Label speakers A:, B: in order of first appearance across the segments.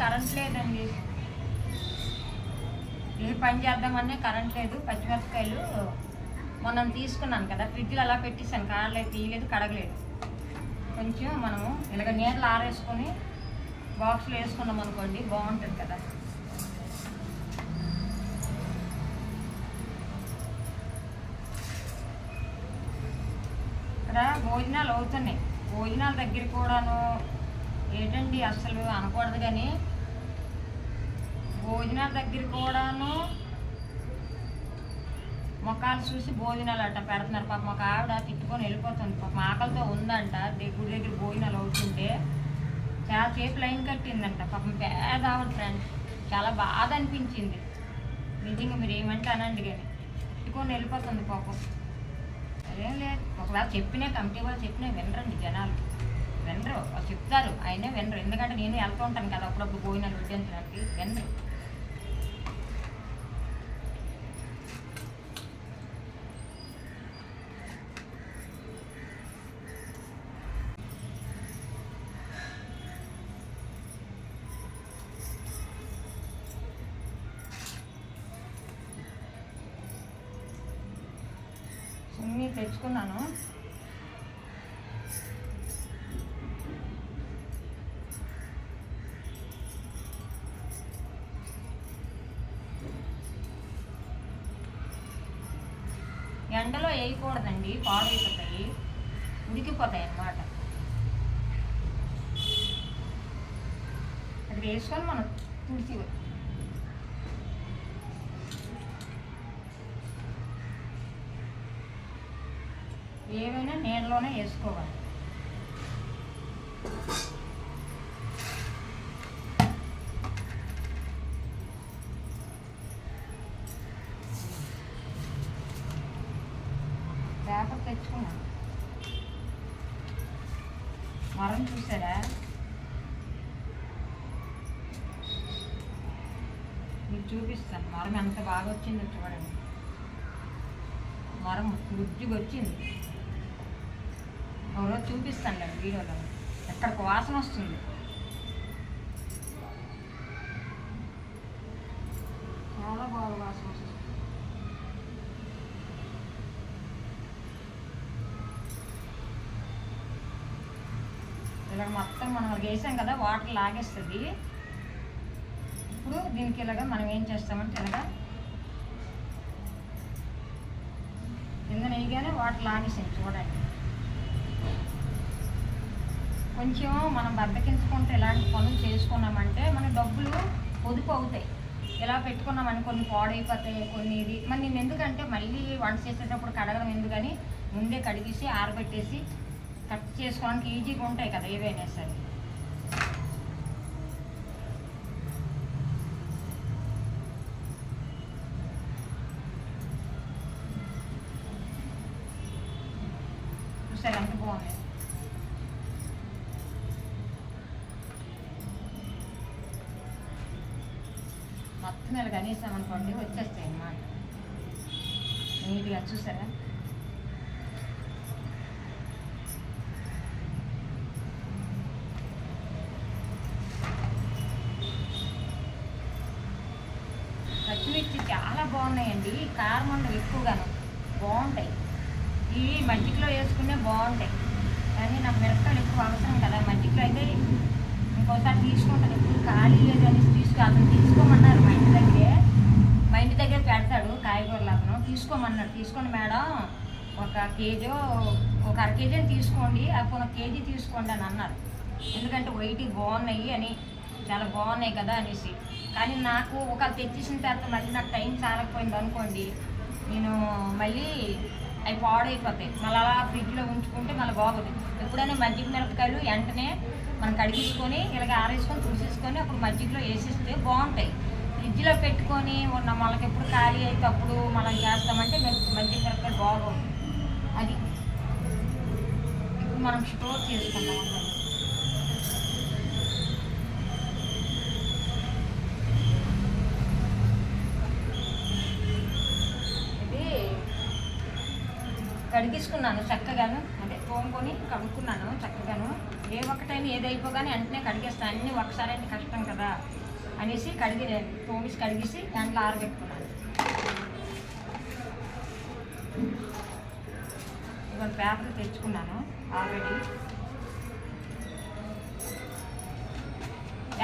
A: Current లేదండి. ఏ పని చేద్దామన్నా కరెంట్ లేదు పచ్చిమిరపకాయలు మొన్న తీసుకున్నాను కదా ఫ్రిడ్జ్లో అలా పెట్టేసాను కారలేదు తీయలేదు కడగలేదు. కొంచెం మనము ఇలాగ నీళ్ళు ఆరేసుకొని బాక్స్లో వేసుకున్నాం అనుకోండి బాగుంటుంది కదా. ఇక్కడ భోజనాలు అవుతున్నాయి. భోజనాల దగ్గర కూడాను ఏంటండి అసలు అనకూడదు కానీ భోజనాల దగ్గర కూడాను మొక్కలు చూసి భోజనాలు అంట పెడుతున్నారు. పాప మాకు ఆవిడ తిట్టుకొని వెళ్ళిపోతుంది. పాప ఆకలితో ఉందంట. దే- గుడి దగ్గర భోజనాలు అవుతుంటే చాలా సేపు లైన్ కట్టిందంట. పాపం పేద ఆవిడ ఫ్రెండ్ చాలా బాధ అనిపించింది. నిజంగా మీరు ఏమంటే అనండి కానీ తిట్టుకొని వెళ్ళిపోతుంది పాపం. అదేం లేదు. ఒకవేళ చెప్పినా కమిటీ వాళ్ళు చెప్పినా వినరండి జనాలు. వినరు. వాళ్ళు చెప్తారు. అయినా వినరు. ఎందుకంటే నేను వెళ్తూ ఉంటాను కదా అప్పుడప్పుడు పోయిన వడ్డించడానికి వినరు. తెచ్చుకున్నాను. ఎండలో వేయకూడదండి పాడైపోతాయి ఉడికిపోతాయి అన్నమాట అది వేసుకొని మనం తుడిచి ఏవైనా నీళ్ళలోనే వేసుకోవాలి. పేపర్ తెచ్చుకున్నాను మరం చూసారా మీకు చూపిస్తాను. మరం ఎంత బాగా వచ్చిందో చూడండి. మరం గుజ్జుగా వచ్చింది. ఒకరోజు చూపిస్తాను లేదు వీడియోలో. ఎక్కడికి వాసన వస్తుంది? చాలా బాగా వాసన వస్తుంది. ఇలా మొత్తం మనం వేసాం కదా వాటర్ లాగేస్తుంది. ఇప్పుడు దీనికి ఇలాగా మనం ఏం చేస్తామంటే ఇలాగా కింద నెయ్యగానే వాటర్ లాగేసాం చూడండి కొంచెం మనం బద్దకించుకుంటే ఇలాంటి పనులు చేసుకున్నామంటే మన డబ్బులు పొదుపు అవుతాయి. ఇలా పెట్టుకున్నామని కొన్ని పాడైపోతాయి కొన్ని ఇది. మరి నేను ఎందుకంటే మళ్ళీ వంట చేసేటప్పుడు కడగడం ఎందుకని ముందే కడిగేసి ఆరబెట్టేసి కట్ చేసుకోవడానికి ఈజీగా ఉంటాయి కదా ఏవైనా సరే. చూసారు ఎంత బాగుంది? మొత్తం ఇలా కనీసామనుకోండి వచ్చేస్తాయి అన్నమాట. నీట్గా చూసారా పచ్చిమిర్చి చాలా బాగున్నాయండి కారం ఉండవు ఎక్కువగాను బాగుంటాయి ఇవి మజ్జిగలో వేసుకుంటే బాగుంటాయి. కానీ నాకు మిరపకాయలు ఎక్కువ అవసరం కదా మజ్జిగలో అయితే ఇంకోసారి తీసుకుంటాను. ఇప్పుడు ఖాళీ లేదు అనేసి తీసుకో అతను తీసుకోమన్నారు మా ఇంటి దగ్గరే. మా ఇంటి దగ్గర పెడతాడు కాయగూరలు అతను. తీసుకోమన్నాడు. తీసుకోండి మేడం ఒక కేజీ ఒక అర కేజీ తీసుకోండి. అప్పుడు ఒక కేజీ తీసుకోండి అని అన్నారు. ఎందుకంటే వైట్ బాగున్నాయి అని చాలా బాగున్నాయి కదా అనేసి. కానీ నాకు ఒక తెచ్చేసిన తర్వాత మళ్ళీ నాకు టైం చాలకపోయింది అనుకోండి. నేను మళ్ళీ అవి పాడైపోతాయి. మళ్ళీ అలా ఫ్రిడ్జ్లో ఉంచుకుంటే మళ్ళీ బాగోదు. ఎప్పుడైనా మజ్జిగ మిరపకాయలు వెంటనే మనం కడిగించుకొని ఇలాగ ఆరేసుకొని తుడిసేసుకొని అప్పుడు మజ్జిగలో వేసేస్తే బాగుంటాయి. ఫ్రిడ్జ్లో పెట్టుకొని ఉన్న మనకి ఎప్పుడు ఖాళీ అయితే అప్పుడు మనం చేస్తామంటే మిరప మజ్జిగ మిరపకాయలు బాగోవు. అది. ఇప్పుడు మనం స్టోర్ చేసుకుందాం అన్నమాట. చక్కగాను. కడిగించుకున్నాను అంటే తోముకొని కడుక్కున్నాను చక్కగాను. ఏ ఒక్కటైనా ఏదైపోగానే వెంటనే కడిగేస్తాను అన్నీ ఒకసారి అంటే కష్టం కదా అనేసి కడిగి తోమిసి కడిగేసి దాంట్లో ఆరబెట్టుకున్నాను. ఇవాళ పేపర్ తెచ్చుకున్నాను ఆల్రెడీ.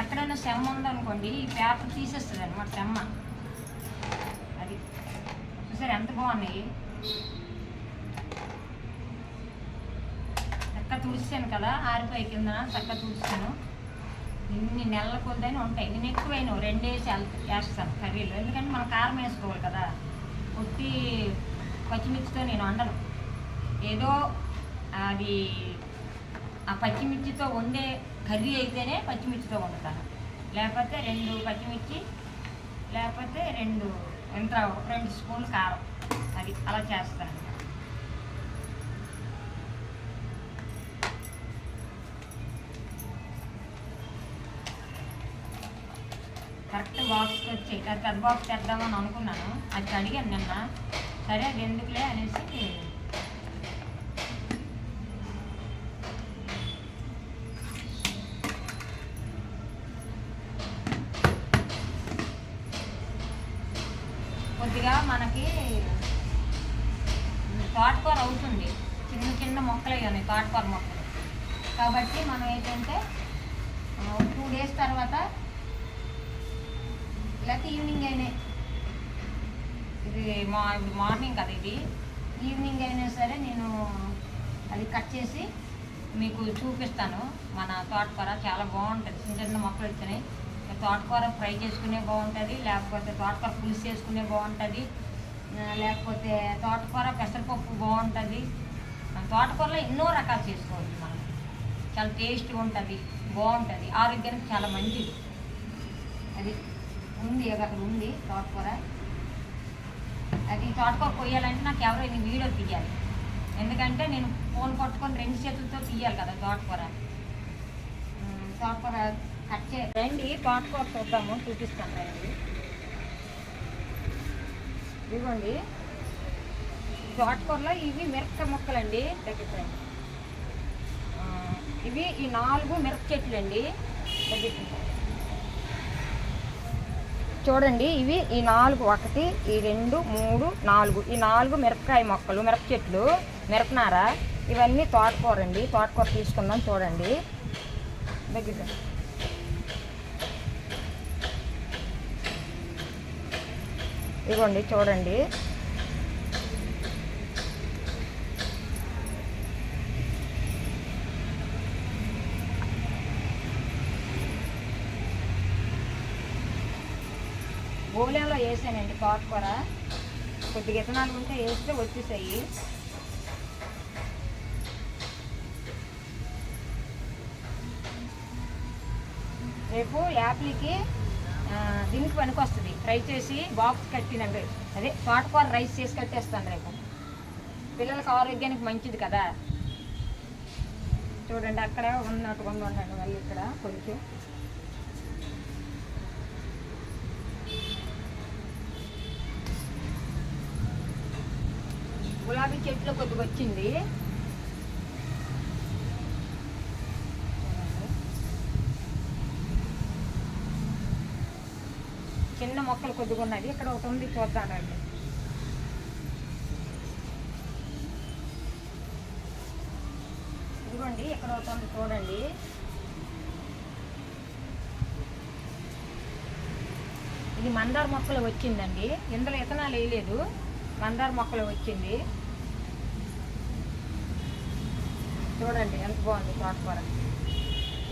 A: ఎక్కడైనా సెమ్మ ఉందనుకోండి ఈ పేపర్ తీసేస్తుంది అనమాట సెమ్మ అది చూసారు ఎంత బాగున్నాయి? చక్క తుడిచాను కదా ఆరిపోయి కింద చక్క తుడిచాను. ఇన్ని నెలల కొద్దని ఉంటాయి. నేను ఎక్కువైనా రెండేసి వేస్తాను కర్రీలు. ఎందుకంటే మనం కారం వేసుకోవాలి కదా. ఉట్టి పచ్చిమిర్చితో నేను వండను. ఏదో అది ఆ పచ్చిమిర్చితో వండే కర్రీ అయితేనే పచ్చిమిర్చితో వండుతాను. లేకపోతే రెండు పచ్చిమిర్చి లేకపోతే రెండు ఎంత రెండు స్పూన్లు కారం. అది అలా చేస్తాను. కరెక్ట్ బాక్స్కి వచ్చి అది పెద్ద బాక్స్ తెద్దామని అనుకున్నాను. అది అడిగాను నిన్న. సరే అది ఎందుకులే అనేసి కొద్దిగా మనకి తోటకూర అవుతుంది. చిన్న చిన్న మొక్కలు అయ్యాయి తోటకూర మొక్కలు. కాబట్టి మనం ఏంటంటే టూ డేస్ తర్వాత లేకపోతే ఈవినింగ్ అయినా. ఇది మా ఇప్పుడు మార్నింగ్ కదా ఇది. ఈవినింగ్ అయినా సరే నేను అది కట్ చేసి మీకు చూపిస్తాను. మన తోటకూర చాలా బాగుంటుంది. చిన్న చిన్న మొక్కలు వచ్చినాయి తోటకూర ఫ్రై చేసుకునే బాగుంటుంది. లేకపోతే తోటకూర పులుసు చేసుకునే బాగుంటుంది. లేకపోతే తోటకూర పెసరపప్పు బాగుంటుంది. తోటకూరలో ఎన్నో రకాలు చేసుకోవచ్చు మనం. చాలా టేస్ట్గా ఉంటుంది. బాగుంటుంది. ఆరోగ్యానికి చాలా మంచిది. అది ఉంది అక్కడ ఉంది తోటకూర అది తోటకూర కొయ్యాలంటే నాకు ఎవరో నీ వీడియో తీయాలి. ఎందుకంటే నేను ఫోన్ పట్టుకొని రెండు చేతులతో తీయాలి కదా తోటకూర తోటకూర కట్ చే రండి తోటకూర చూద్దాము చూపిస్తాను రండి. ఇదిగోండి. తోటకూరలో ఇవి మిరప మొక్కలండి. దగ్గర ఇవి ఈ నాలుగు మిరప చెట్లు అండి చూడండి ఇవి ఈ నాలుగు ఒకటి ఈ రెండు మూడు నాలుగు. ఈ నాలుగు మిరపకాయ మొక్కలు మిరప చెట్లు మిరపనార ఇవన్నీ తోటకూర అండి తోటకూర తీసుకుందాం చూడండి. దగ్గర. రండి. ఇదిగోండి చూడండి. గోళంలో వేసానండి తోటకూర కొద్దిగా ఇతనాలు ఉంటే వేస్తే వచ్చేసాయి. రేపు యాప్లకి దీనికి పనికి వస్తుంది ఫ్రై చేసి బాక్స్ కట్టినండి. అదే తోటకూర రైస్ చేసి కట్టేస్తాను రేపు. పిల్లలకి ఆరోగ్యానికి మంచిది కదా. చూడండి అక్కడ ఉన్నట్టుగా ఉండండి మళ్ళీ ఇక్కడ కొంచెం. గులాబీ చెట్లు కొద్దిగా వచ్చింది. చిన్న మొక్కలు కొద్దిగా ఉన్నది ఇక్కడ ఒకటి ఉంది చూద్దానండి ఇదిగోండి ఇక్కడ ఒకటి ఉంది చూడండి. ఇది మందార మొక్కలు వచ్చిందండి. ఇందులో ఇతనాలు వేయలేదు. మందార మొక్కలు వచ్చింది. చూడండి ఎంత బాగుంది తోటకూర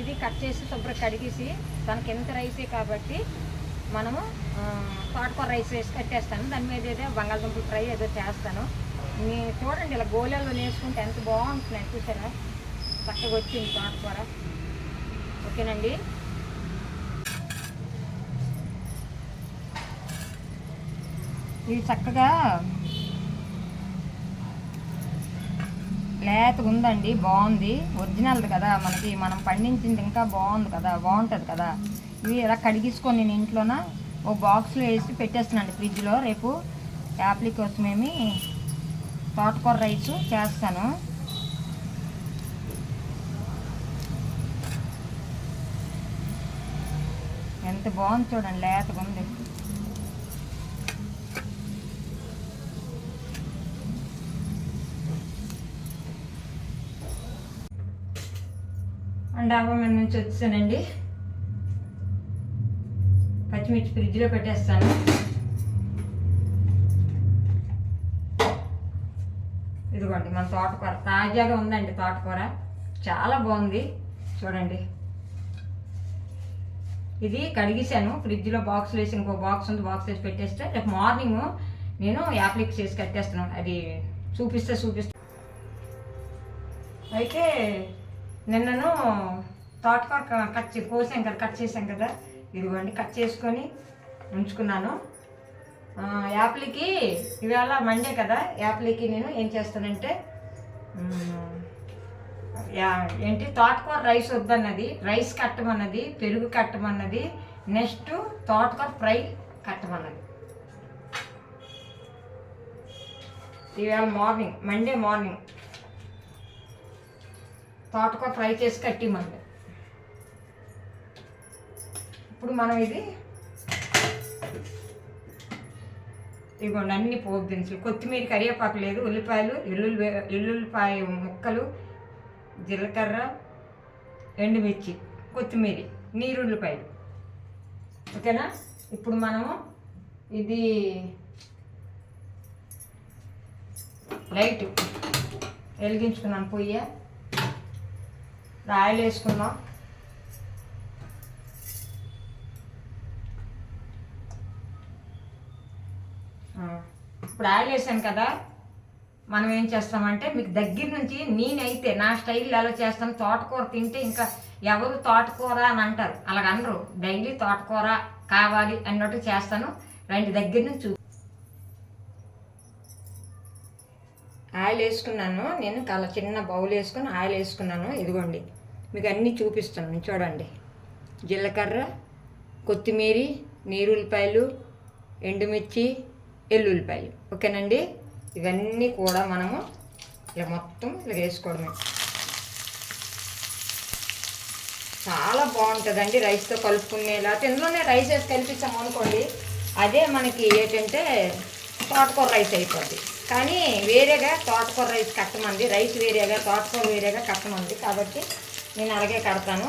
A: ఇది కట్ చేసి శుభ్రం కడిగేసి తనకి ఎంత రైసే కాబట్టి మనము తోటకూర రైస్ వేసి కట్టేస్తాను. దాని మీద ఏదో బంగాళదుంపలు ఫ్రై ఏదో చేస్తాను. మీ చూడండి ఇలా గోళాల్లో నేర్చుకుంటే ఎంత బాగుంటున్నాయి చూసారా? చక్కగా వచ్చింది తోటకూర ఓకేనండి? ఇది చక్కగా లేతగా ఉందండి బాగుంది. ఒరిజినల్ది కదా మనకి. మనం పండించింది ఇంకా బాగుంది కదా బాగుంటుంది కదా. ఇవి ఇలా కడిగించుకొని నేను ఇంట్లోన? ఓ బాక్స్లో వేసి పెట్టేస్తున్నాను ఫ్రిడ్జ్లో. రేపు యాప్లీ కోసమేమి తోటకూర రైస్ చేస్తాను. ఎంత బాగుంది చూడండి లేతగా ఉంది డాబా మీద నుంచి వచ్చేసానండి. పచ్చిమిర్చి ఫ్రిడ్జ్లో పెట్టేస్తాను. ఇదిగోండి మన తోటకూర తాజాగా ఉందండి తోటకూర. చాలా బాగుంది. చూడండి. ఇది కడిగేసాను ఫ్రిడ్జ్లో బాక్స్లో వేసి ఇంకో బాక్స్ ఉంది బాక్స్ వేసి పెట్టేస్తే రేపు మార్నింగ్ నేను యాప్లిక్ చేసి కట్టేస్తున్నాను అది చూపిస్తే చూపిస్తే. అయితే నిన్నను తోటకూర కట్ కోసాం కదా కట్ చేసాం కదా ఇదిగోండి కట్ చేసుకొని ఉంచుకున్నాను. ఆ, యాప్లికి ఇవాళ మండే కదా యాప్లికి నేను ఏం చేస్తానంటే యా ఏంటి తోటకూర రైస్ వద్దన్నది రైస్ కట్టమన్నది పెరుగు కట్టమన్నది నెక్స్ట్ తోటకూర ఫ్రై కట్టమన్నది. ఇవాళ మార్నింగ్ మండే మార్నింగ్. తోటకూర ఫ్రై చేసి కట్టిమండి. ఇప్పుడు మనం ఇది ఇదిగోండి అన్ని పోపు దినుసులు. కొత్తిమీర కరివేపాకు లేదు ఉల్లిపాయలు ఎల్లుల్లి ఎల్లుల్లిపాయ ముక్కలు జీలకర్ర ఎండుమిర్చి కొత్తిమీర నీరుల్లిపాయలు. ఓకేనా? ఇప్పుడు మనము ఇది లైట్ వెలిగించుకున్నాను పొయ్యి. రాయలు వేసుకున్నాం. ఇప్పుడు ఆయిల్ వేసాను కదా మనం ఏం చేస్తామంటే మీకు దగ్గర నుంచి నేనైతే నా స్టైల్ ఎలా చేస్తాను తోటకూర తింటే ఇంకా ఎవరు తోటకూర అని అంటారు. అలాగనరు. డైలీ తోటకూర కావాలి అన్నట్టు చేస్తాను. రండి దగ్గర నుంచి ఆయిల్ వేసుకున్నాను. నేను కల చిన్న బౌల్ వేసుకుని ఆయిల్ వేసుకున్నాను. ఇదిగోండి. మీకు అన్నీ చూపిస్తాను. చూడండి. జీలకర్ర కొత్తిమీర నీరుల్లిపాయలు ఎండుమిర్చి ఎల్లుల్లిపాయలు. ఓకేనండి? ఇవన్నీ కూడా మనము ఇలా మొత్తం ఇలా వేసుకోవడమే. చాలా బాగుంటుందండి రైస్తో కలుపుకునేలా. ఇందులోనే రైస్ వేసి కలిపిస్తాము అనుకోండి అదే మనకి ఏంటంటే తోటకూర రైస్ అయిపోద్ది. కానీ వేరేగా తోటకూర రైస్ కట్టమంది. రైస్ వేరేగా తోటకూర వేరేగా కట్టమంది. కాబట్టి నేను అలాగే కడతాను.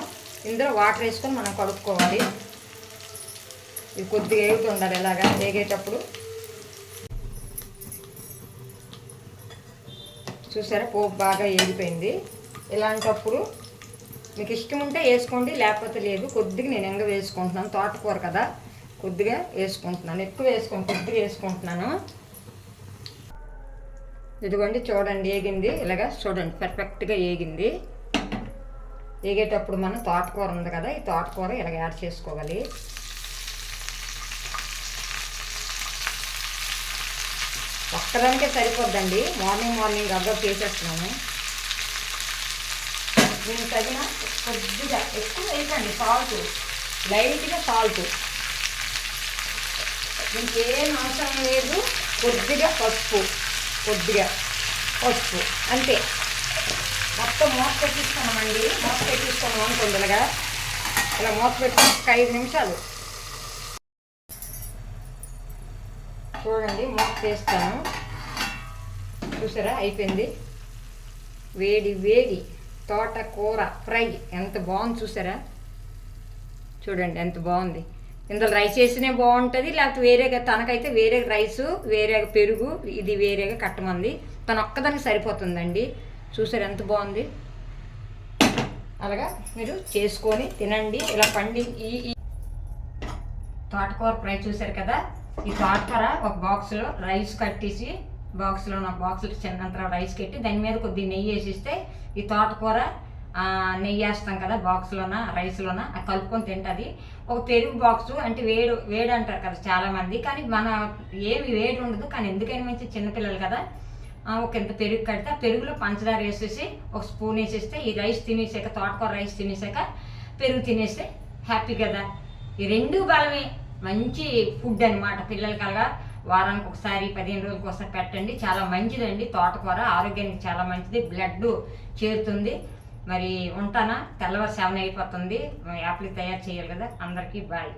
A: ఇందులో వాటర్ వేసుకొని మనం కడుక్కోవాలి. ఇది కొద్దిగా వేగుతుండాలి ఇలాగా వేగేటప్పుడు. చూసారా? పోపు బాగా ఏగిపోయింది ఇలాంటప్పుడు మీకు ఇష్టం ఉంటే వేసుకోండి లేకపోతే లేదు. కొద్దిగా నేను ఎంగ వేసుకుంటున్నాను. తోటకూర కదా. కొద్దిగా వేసుకుంటున్నాను. ఎక్కువ వేసుకోండి కొద్దిగా వేసుకుంటున్నాను. ఇదిగోండి చూడండి ఏగింది. ఇలాగా చూడండి పర్ఫెక్ట్గా ఏగింది. ఏగేటప్పుడు మనం తోటకూర ఉంది కదా ఈ తోటకూర ఇలాగ యాడ్ చేసుకోవాలి. ఒక్కదానికే సరిపోద్దండి. మార్నింగ్ మార్నింగ్ అబ్జర్వ్ చేసేస్తున్నాము దీనికి తగిన కొద్దిగా ఎక్కువ వేయకండి సాల్ట్. లైట్గా సాల్ట్. దీనికి ఏం అవసరం లేదు కొద్దిగా పసుపు. కొద్దిగా పసుపు. అంతే. మొత్తం మూత పెట్టిస్తామండి మూత పెట్టిస్తాము అనుకోండి ఇలాగా ఇలా మూత పెట్టి ఒక ఐదు నిమిషాలు. చూడండి మూత తీస్తాను చూసారా? అయిపోయింది. వేడి వేడి తోటకూర ఫ్రై. ఎంత బాగుంది చూసారా? చూడండి ఎంత బాగుంది. ఇందులో రైస్ చేసినే బాగుంటుంది లేకపోతే వేరేగా తనకైతే వేరే రైసు వేరే పెరుగు ఇది వేరేగా కట్టమంది. తను ఒక్కదానికి సరిపోతుందండి. చూసారు ఎంత బాగుంది? అలాగా మీరు చేసుకొని తినండి. ఇలా పండి ఈ ఈ తోటకూర ఫ్రై చూసారు కదా? ఈ తోటకూర ఒక బాక్స్లో రైస్ కట్టేసి బాక్స్లో ఉన్న బాక్స్లో చిన్నంత రైస్ కట్టి దాని మీద కొద్దిగా నెయ్యి వేసిస్తే ఈ తోటకూర నెయ్యి వేస్తాం కదా బాక్స్లోన రైస్లోన అది కలుపుకొని తింటుంది. ఒక పెరుగు బాక్స్ అంటే వేడు వేడు అంటారు కదా చాలామంది. కానీ మన ఏమి వేడి ఉండదు కానీ ఎందుకని మంచి చిన్నపిల్లలు కదా ఒక ఇంత పెరుగు కడితే ఆ పెరుగులో పంచదార వేసేసి ఒక స్పూన్ వేసేస్తే ఈ రైస్ తినేసాక తోటకూర రైస్ తినేసాక పెరుగు తినేస్తే హ్యాపీ కదా. ఈ రెండు బలమే. మంచి ఫుడ్ అన్నమాట. పిల్లలకి అలాగా వారానికి ఒకసారి పదిహేను రోజులకు ఒకసారి పెట్టండి. చాలా మంచిదండి తోటకూర. ఆరోగ్యానికి చాలా మంచిది. బ్లడ్ చేరుతుంది. మరి ఉంటానా? తెల్లవారు సెవెన్ అయిపోతుంది. యాప్లు తయారు చేయాలి కదా? అందరికీ బాయ్.